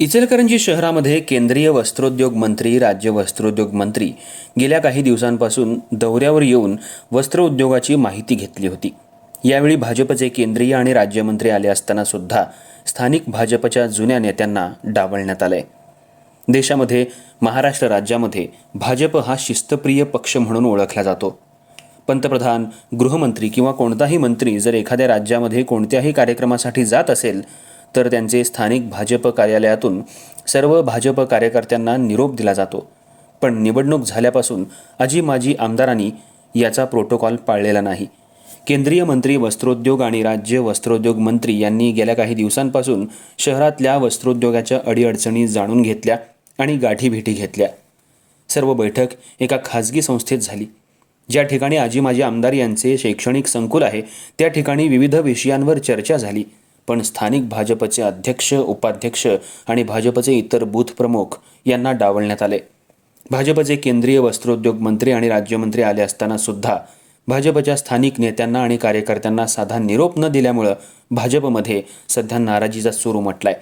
इचलकरंजी शहरामध्ये केंद्रीय वस्त्रोद्योग मंत्री राज्य वस्त्रोद्योग मंत्री गेल्या काही दिवसांपासून दौऱ्यावर येऊन वस्त्रोद्योगाची माहिती घेतली होती. यावेळी भाजपचे केंद्रीय आणि राज्यमंत्री आले असताना सुद्धा स्थानिक भाजपच्या जुन्या नेत्यांना डावलण्यात आलंय. देशामध्ये महाराष्ट्र राज्यामध्ये भाजप हा शिस्तप्रिय पक्ष म्हणून ओळखला जातो. पंतप्रधान गृहमंत्री किंवा कोणताही मंत्री जर एखाद्या राज्यामध्ये कोणत्याही कार्यक्रमासाठी जात असेल तर त्यांचे स्थानिक भाजप कार्यालयातून सर्व भाजप कार्यकर्त्यांना निरोप दिला जातो. पण निवडणूक झाल्यापासून आजी माजी आमदारांनी याचा प्रोटोकॉल पाळलेला नाही. केंद्रीय मंत्री वस्त्रोद्योग आणि राज्य वस्त्रोद्योग मंत्री यांनी गेल्या काही दिवसांपासून शहरातल्या वस्त्रोद्योगाच्या अडीअडचणी जाणून घेतल्या आणि गाठीभेटी घेतल्या. सर्व बैठक एका खाजगी संस्थेत झाली. ज्या ठिकाणी आजी माजी आमदार यांचे शैक्षणिक संकुल आहे त्या ठिकाणी विविध विषयांवर चर्चा झाली. पण स्थानिक भाजपचे अध्यक्ष उपाध्यक्ष आणि भाजपचे इतर बूथ प्रमुख यांना डावलण्यात आले. भाजपचे केंद्रीय वस्त्रोद्योग मंत्री आणि राज्यमंत्री आले असताना सुद्धा भाजपच्या स्थानिक नेत्यांना आणि कार्यकर्त्यांना साधा निरोप न दिल्यामुळं भाजपमध्ये सध्या नाराजीचा सूर उमटलाय.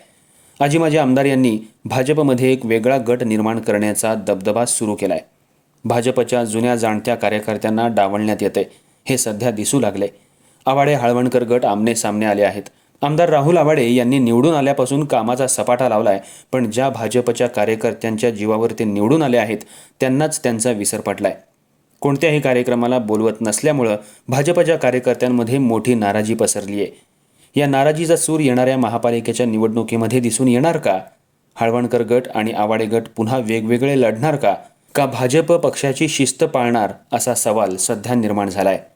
आजी माजी आमदार यांनी भाजपमध्ये एक वेगळा गट निर्माण करण्याचा दबदबा सुरू केलाय. भाजपच्या जुन्या जाणत्या कार्यकर्त्यांना डावलण्यात येते हे सध्या दिसू लागले आवाडे हळवणकर गट आमने सामने आले आहेत. आमदार राहुल आवाडे यांनी निवडून आल्यापासून कामाचा सपाटा लावलाय पण ज्या भाजपच्या कार्यकर्त्यांच्या जीवावर ते निवडून आले आहेत त्यांनाच त्यांचा विसर पडलाय. कोणत्याही कार्यक्रमाला बोलवत नसल्यामुळं भाजपच्या कार्यकर्त्यांमध्ये मोठी नाराजी पसरली आहे. या नाराजीचा सूर येणाऱ्या महापालिकेच्या निवडणुकीमध्ये दिसून येणार का? हळवणकर गट आणि आवाडे गट पुन्हा वेगवेगळे लढणार का? का भाजप पक्षाची शिस्त पाळणार असा सवाल सध्या निर्माण झाला आहे